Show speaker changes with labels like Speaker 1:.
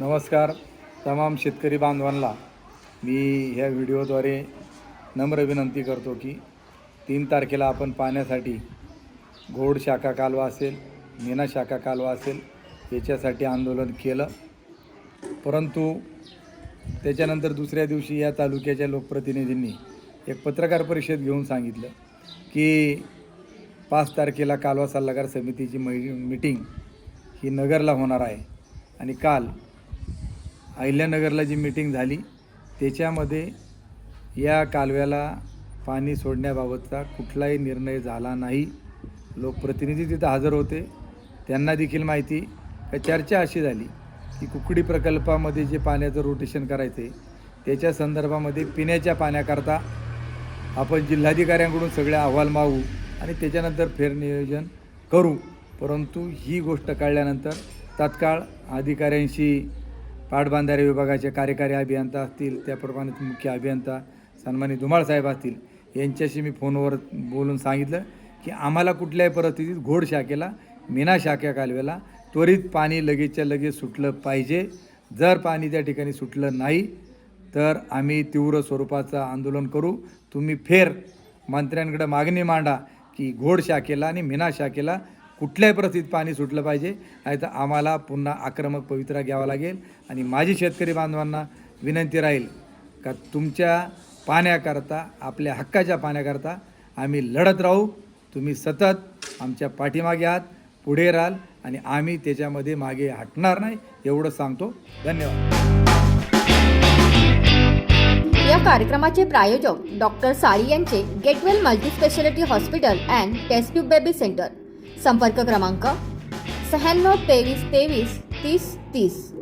Speaker 1: नमस्कार तमाम शेतकरी बांधवांना. मी ह्या व्हिडिओद्वारे नम्र विनंती करतो की तीन तारखेला आपण पाण्यासाठी घोड शाखा कालवा असेल मीना शाखा कालवा असेल याच्यासाठी आंदोलन केलं. परंतु त्याच्यानंतर दुसऱ्या दिवशी या तालुक्याच्या लोकप्रतिनिधींनी एक पत्रकार परिषद घेऊन सांगितलं की पाच तारखेला कालवा सल्लागार समितीची मै मिटिंग ही नगरला होणार आहे. आणि काल अहिल्यानगरला जी मीटिंग झाली त्याच्यामध्ये या कालव्याला पाणी सोडण्याबाबतचा कुठलाही निर्णय झाला नाही. लोकप्रतिनिधी तिथं हजर होते. त्यांना देखील माहिती का चर्चा अशी झाली की कुकडी प्रकल्पामध्ये जे पाण्याचं रोटेशन करायचं त्याच्या संदर्भामध्ये पिण्याच्या पाण्याकरता आपण जिल्हाधिकाऱ्यांकडून सगळे अहवाल मागू आणि त्याच्यानंतर फेरनियोजन करू. परंतु ही गोष्ट कळल्यानंतर तात्काळ अधिकाऱ्यांशी पाटबंधारे विभागाचे कार्यकारी अभियंता असतील त्याप्रमाणे मुख्य अभियंता सन्मानी धुमाळ साहेब असतील. यांच्याशी मी फोनवर बोलून सांगितलं की आम्हाला कुठल्याही परिस्थितीत घोड शाखेला मीना शाख्या कालव्याला त्वरित पाणी लगेचच्या लगेच सुटलं पाहिजे. जर पाणी त्या ठिकाणी सुटलं नाही तर आम्ही तीव्र स्वरूपाचं आंदोलन करू. तुम्ही फेर मंत्र्यांकडे मागणी मांडा की घोड शाखेला आणि मीना शाखेला कुठल्याही परिस्थितीत पाणी सुटलं पाहिजे. नाही तर आम्हाला पुन्हा आक्रमक पवित्रा घ्यावा लागेल. आणि माझी शेतकरी बांधवांना विनंती राहील का तुमच्या पाण्याकरता आपल्या हक्काच्या पाण्याकरता आम्ही लढत राहू. तुम्ही सतत आमच्या पाठीमागे आहात पुढे राहाल आणि आम्ही त्याच्यामध्ये मागे हटणार नाही एवढं सांगतो. धन्यवाद.
Speaker 2: या कार्यक्रमाचे प्रायोजक डॉक्टर साळी यांचे get well multispeciality hospital and test tube baby centre. संपर्क क्रमांक शहाण्णव तेवीस तेवीस तीस तीस.